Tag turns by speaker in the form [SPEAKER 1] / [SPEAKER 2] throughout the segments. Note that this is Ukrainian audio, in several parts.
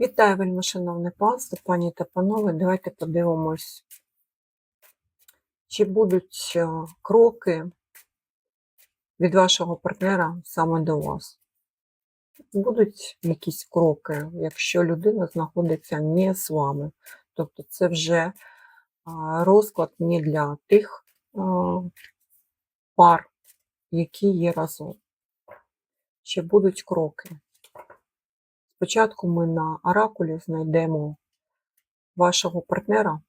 [SPEAKER 1] Вітаю, вельми шановне панство, пані та панове. Давайте подивимось, чи будуть е, кроки від вашого партнера саме до вас. Будуть якісь кроки, якщо людина знаходиться не з вами. Тобто це вже розклад не для тих пар, які є разом. Чи будуть кроки. Спочатку ми на оракулі знайдемо вашого партнера,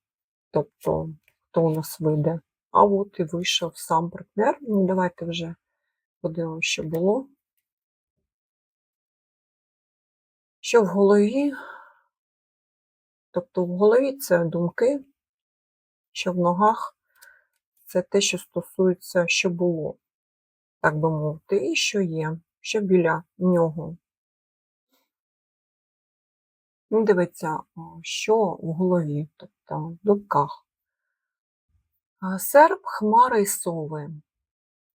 [SPEAKER 1] тобто хто у нас вийде. А от і вийшов сам партнер. Ну, давайте вже подивимося, що було. Що в голові? Тобто в голові це думки, що в ногах це те, що стосується, що було, так би мовити, і що є, що біля нього. Він дивиться, що в голові, тобто в думках. Серп, хмари і сови.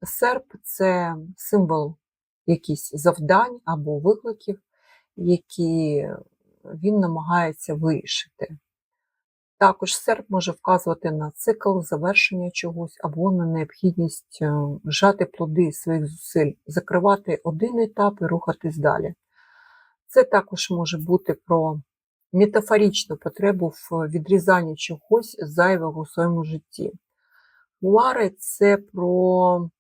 [SPEAKER 1] Серп це символ якихось завдань або викликів, які він намагається вирішити. Також серп може вказувати на цикл завершення чогось або на необхідність е, жати плоди своїх зусиль, закривати один етап і рухатись далі. Це також може бути про метафоричну потребу в відрізанні чогось зайвого у своєму житті. Хмари це про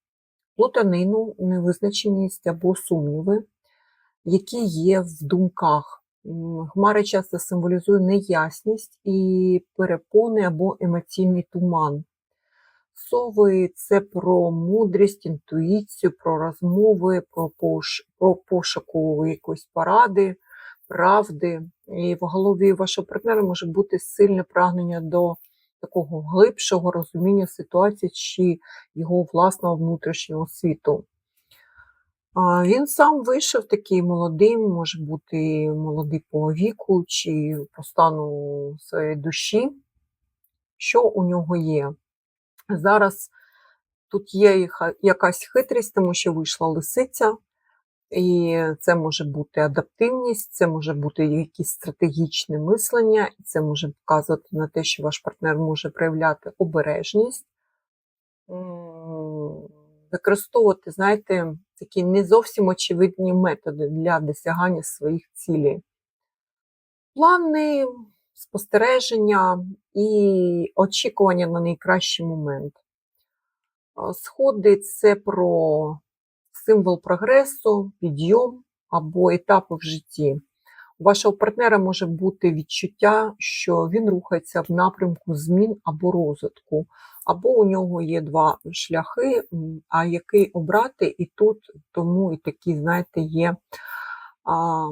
[SPEAKER 1] плутанину, невизначеність або сумніви, які є в думках. Хмари часто символізує неясність і перепони або емоційний туман. Сови це про мудрість, інтуїцію, про розмови, про, пош... про пошуку якоїсь поради, правди. І в голові вашого партнера може бути сильне прагнення до такого глибшого розуміння ситуації чи його власного внутрішнього світу. Він сам вийшов такий молодий, може бути молодий по віку чи по стану своєї душі. Що у нього є? Зараз тут є якась хитрість, тому що вийшла лисиця, і це може бути адаптивність, це може бути якесь стратегічне мислення, і це може вказувати на те, що ваш партнер може проявляти обережність, використовувати, знаєте, такі не зовсім очевидні методи для досягання своїх цілей. Плани, спостереження і очікування на найкращий момент. Сходи це про символ прогресу, підйом або етапи в житті. У вашого партнера може бути відчуття, що він рухається в напрямку змін або розвитку, або у нього є два шляхи, а який обрати, і тут тому і такі, знаєте, є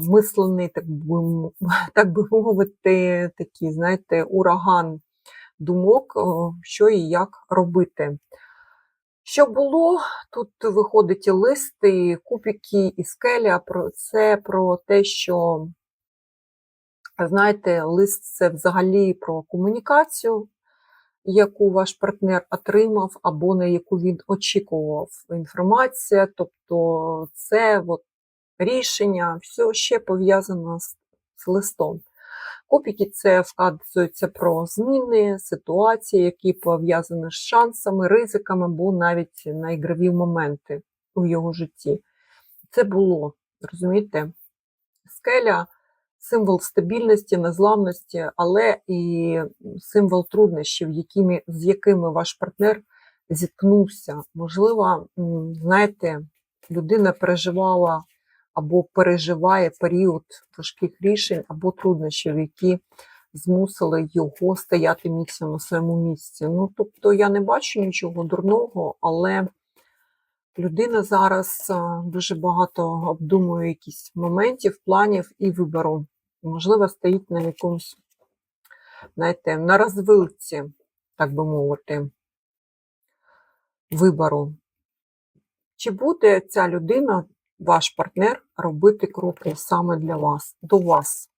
[SPEAKER 1] мислений, так би, так би мовити, такий, знаєте, ураган думок, що і як робити. Що було? Тут виходить і лист, і кубики, і скеля. Про це про те, що, знаєте, лист це взагалі про комунікацію, яку ваш партнер отримав, або на яку він очікував інформація. Тобто це от рішення, все ще пов'язано з, з листом. Копіки це вказується про зміни, ситуації, які пов'язані з шансами, ризиками, або навіть на моменти у його житті. Це було, розумієте? Скеля символ стабільності, незламності, але і символ труднощів, якими, з якими ваш партнер зіткнувся. Можливо, знаєте, людина переживала або переживає період важких рішень або труднощів, які змусили його стояти міцно на своєму місці. Ну, тобто я не бачу нічого дурного, але людина зараз дуже багато обдумує якісь моментів, планів і вибору. Можливо, стоїть на якомусь, знаєте, на розвилці, так би мовити, вибору. Чи буде ця людина, ваш партнер, робити кроки саме для вас, до вас?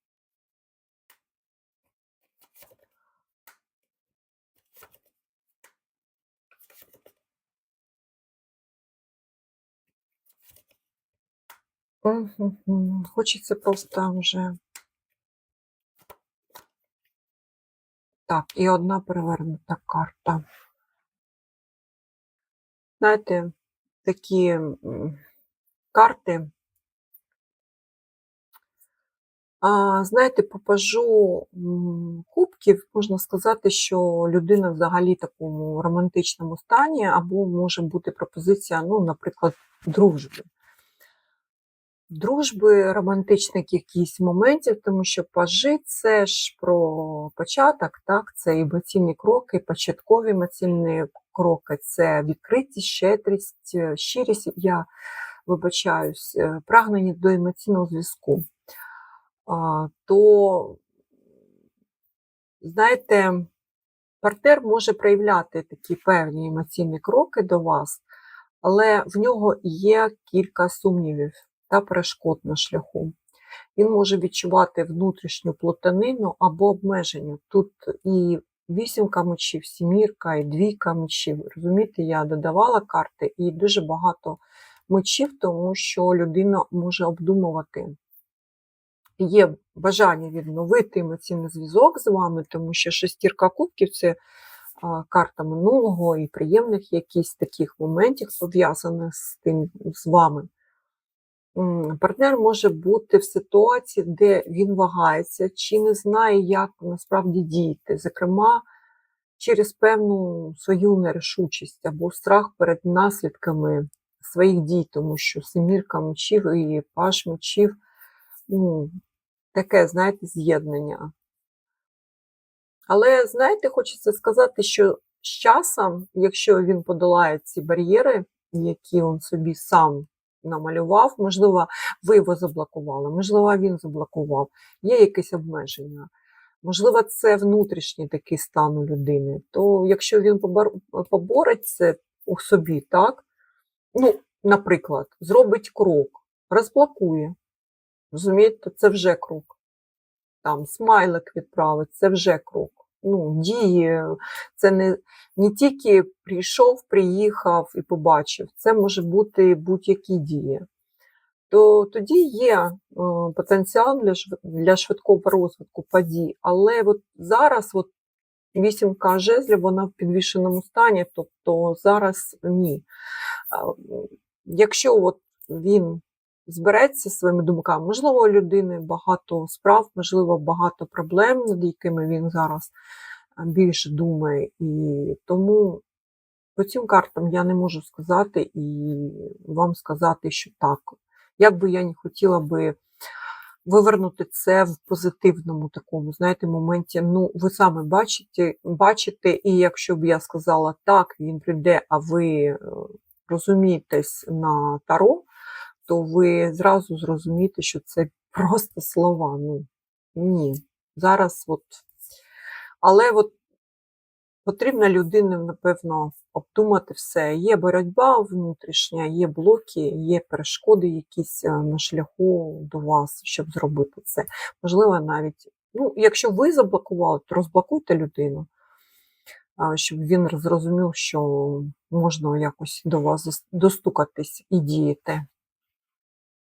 [SPEAKER 1] Хочеться просто вже Так, і одна перевернута карта. Знаєте, такі карти. Знаєте, по пажу кубків можна сказати, що людина взагалі в такому романтичному стані, або може бути пропозиція, ну, наприклад, дружби. Дружби, романтичних якісь моментів, тому що пажи це ж про початок, так, це емоційні кроки, початкові емоційні кроки, це відкритість, щедрість, щирість, я вибачаюсь, е, прагнення до емоційного зв'язку. То, знаєте, партнер може проявляти такі певні емоційні кроки до вас, але в нього є кілька сумнівів та перешкод на шляху. Він може відчувати внутрішню плутанину або обмеження. Тут і вісімка мечів, сімірка, і двійка мечів. Розумієте, я додавала карти, і дуже багато мечів, тому що людина може обдумувати є бажання відновити емоційний зв'язок з вами, тому що шестірка кубків це карта минулого і приємних якісь таких моментів, пов'язаних з тим з вами. Партнер може бути в ситуації, де він вагається, чи не знає, як насправді діяти, зокрема, через певну свою нерішучість або страх перед наслідками своїх дій, тому що семірка мечів і паш мечів ну, таке, знаєте, з'єднання. Але, знаєте, хочеться сказати, що з часом, якщо він подолає ці бар'єри, які він собі сам намалював, можливо, ви його заблокували, можливо, він заблокував, є якесь обмеження. Можливо, це внутрішній такий стан у людини. То якщо він побор- поборить це у собі, так, ну, наприклад, зробить крок, розблокує. Розумієте, це вже крок. Там смайлик відправить, це вже крок. Ну, дії, це не, не тільки прийшов, приїхав і побачив, це може бути будь-які дії. То тоді є е, потенціал для, для швидкого розвитку подій, але от зараз от вісімка жезлів, вона в підвішеному стані, тобто зараз ні. Якщо от він збереться своїми думками, можливо, у людини багато справ, можливо, багато проблем, над якими він зараз більше думає, і тому по цим картам я не можу сказати і вам сказати, що так. Як би я не хотіла би вивернути це в позитивному такому, знаєте, моменті. Ну, ви саме бачите, бачите, і якщо б я сказала так, він прийде, а ви е, розумієтесь на таро, то ви зразу зрозумієте, що це просто слова. Ну, ні. Зараз от. Але от потрібно людині, напевно, обдумати все. Є боротьба внутрішня, є блоки, є перешкоди якісь е, на шляху до вас, щоб зробити це. Можливо, навіть, ну, якщо ви заблокували, то розблокуйте людину, щоб він зрозумів, що можна якось до вас достукатись і діяти.